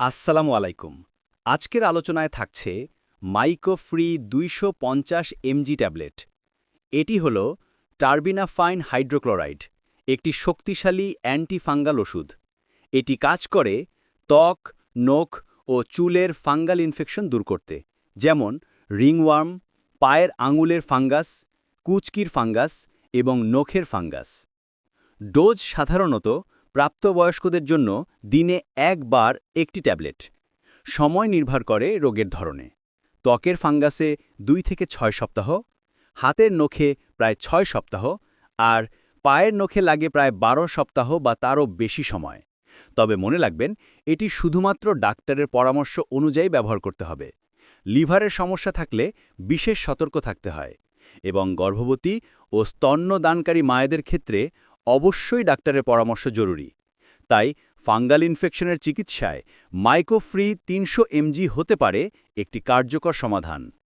আসসালামু আলাইকুম। আজকের আলোচনায় থাকছে মাইকোফ্রি দুইশো পঞ্চাশ এমজি ট্যাবলেট। এটি হল টার্বিনাফাইন হাইড্রোক্লোরাইড, একটি শক্তিশালী অ্যান্টিফাঙ্গাল ওষুধ। এটি কাজ করে ত্বক, নখ ও চুলের ফাঙ্গাল ইনফেকশন দূর করতে, যেমন রিংওয়ার্ম, পায়ের আঙুলের ফাঙ্গাস, কুচকির ফাঙ্গাস এবং নখের ফাঙ্গাস। ডোজ সাধারণত প্রাপ্তবয়স্কদের জন্য দিনে একবার একটি ট্যাবলেট। সময় নির্ভর করে রোগের ধরনে। ত্বকের ফাঙ্গাসে দুই থেকে ছয় সপ্তাহ, হাতের নখে প্রায় ছয় সপ্তাহ আর পায়ের নখে লাগে প্রায় বারো সপ্তাহ বা তারও বেশি সময়। তবে মনে রাখবেন, এটি শুধুমাত্র ডাক্তারের পরামর্শ অনুযায়ী ব্যবহার করতে হবে। লিভারের সমস্যা থাকলে বিশেষ সতর্ক থাকতে হয় এবং গর্ভবতী ও স্তন্যদানকারী মায়েদের ক্ষেত্রে অবশ্যই ডাক্তারের পরামর্শ জরুরি। তাই ফাঙ্গাল ইনফেকশনের চিকিৎসায় মাইকোফ্রি তিনশো এমজি হতে পারে একটি কার্যকর সমাধান।